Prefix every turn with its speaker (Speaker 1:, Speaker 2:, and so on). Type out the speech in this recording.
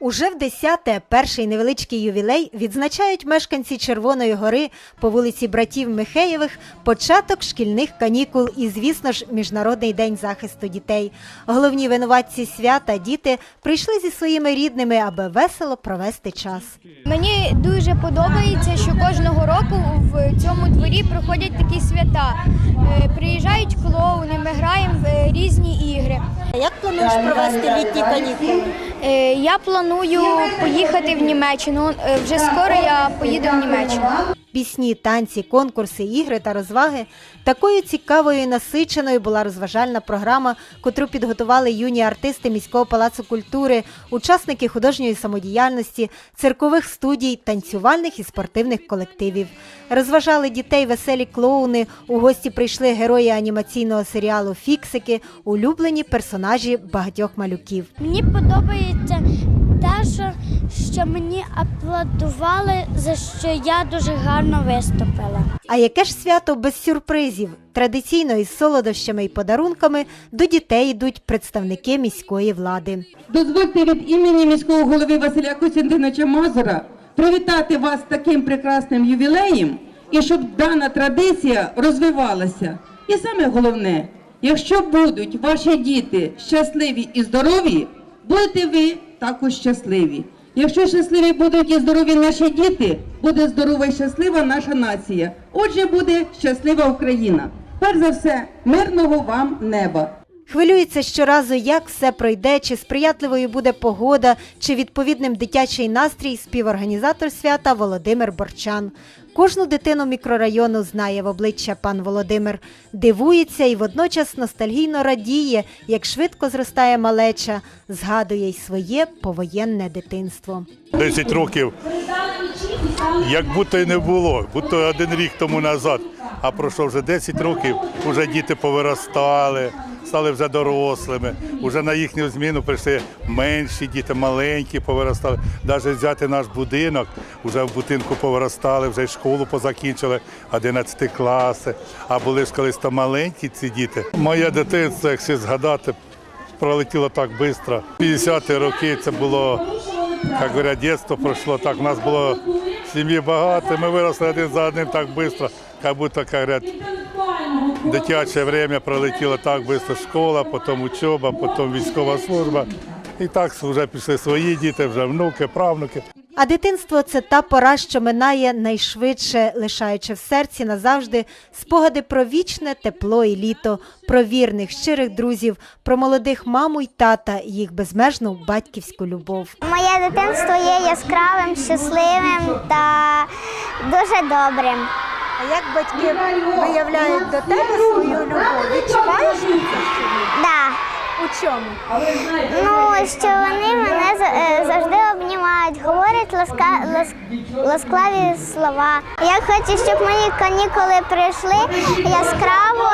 Speaker 1: Уже в десяте перший невеличкий ювілей відзначають мешканці Червоної гори по вулиці братів Михеєвих початок шкільних канікул і, звісно ж, Міжнародний день захисту дітей. Головні винуватці свята діти прийшли зі своїми рідними, аби весело провести час.
Speaker 2: Мені дуже подобається, що кожного року в цьому дворі проходять такі свята. Е, Приїжджають клоуни, ми граємо в е, різні ігри.
Speaker 1: Як плануєш провести літні канікули?
Speaker 2: Е, Я планую поїхати в Німеччину. Вже скоро я поїду в Німеччину.
Speaker 1: Пісні, танці, конкурси, ігри та розваги. Такою цікавою і насиченою була розважальна програма, котру підготували юні артисти міського палацу культури, учасники художньої самодіяльності, циркових студій, танцювальних і спортивних колективів. Розважали дітей веселі клоуни. У гості прийшли герої анімаційного серіалу Фіксики, улюблені персонажі багатьох малюків.
Speaker 3: Мені подобається те, що, що мені аплодували, за що я дуже гарно виступила.
Speaker 1: А яке ж свято без сюрпризів? Традиційно із солодощами і подарунками до дітей йдуть представники міської влади.
Speaker 4: Дозвольте від імені міського голови Василя Костянтиновича Мазура привітати вас таким прекрасним ювілеєм і щоб дана традиція розвивалася. І саме головне, якщо будуть ваші діти щасливі і здорові, будете ви також щасливі. Якщо щасливі будуть і здорові наші діти, буде здорова і щаслива наша нація. Отже, буде щаслива Україна. Перш за все, мирного вам неба.
Speaker 1: Хвилюється щоразу, як все пройде, чи сприятливою буде погода, чи відповідним дитячий настрій співорганізатор свята Володимир Борчан. Кожну дитину мікрорайону знає в обличчя пан Володимир, дивується і водночас ностальгійно радіє, як швидко зростає малеча, згадує й своє повоєнне дитинство.
Speaker 5: 10 років, як будто й не було, будто один рік тому назад. А пройшло вже 10 років, вже діти повиростали, стали вже дорослими. Уже на їхню зміну прийшли менші діти, маленькі повиростали. Навіть взяти наш будинок, вже в будинку повиростали, вже й школу позакінчили, 11 класи. А були ж колись то маленькі ці діти. Моє дитинство, якщо згадати, пролетіло так швидко. 50-ті роки це було як говорять, дитинство пройшло так. У нас було сім'ї багато, ми виросли один за одним так швидко, як будто як говорять, дитяче время пролетіло так швидко. Школа, потім учоба, потім військова служба. І так вже пішли свої діти, вже внуки, правнуки.
Speaker 1: А дитинство це та пора, що минає найшвидше, лишаючи в серці назавжди спогади про вічне тепло і літо, про вірних, щирих друзів, про молодих маму й тата, і їх безмежну батьківську любов.
Speaker 3: Моє дитинство є яскравим, щасливим та дуже добрим.
Speaker 1: А як батьки виявляють до тебе свою любов? Відчуваєш це?
Speaker 3: Да.
Speaker 1: У чому?
Speaker 3: Ну, що вони мене за- е, завжди обнімають, говорять ласка, лас, ласкаві слова. Я хочу, щоб мої канікули прийшли яскраво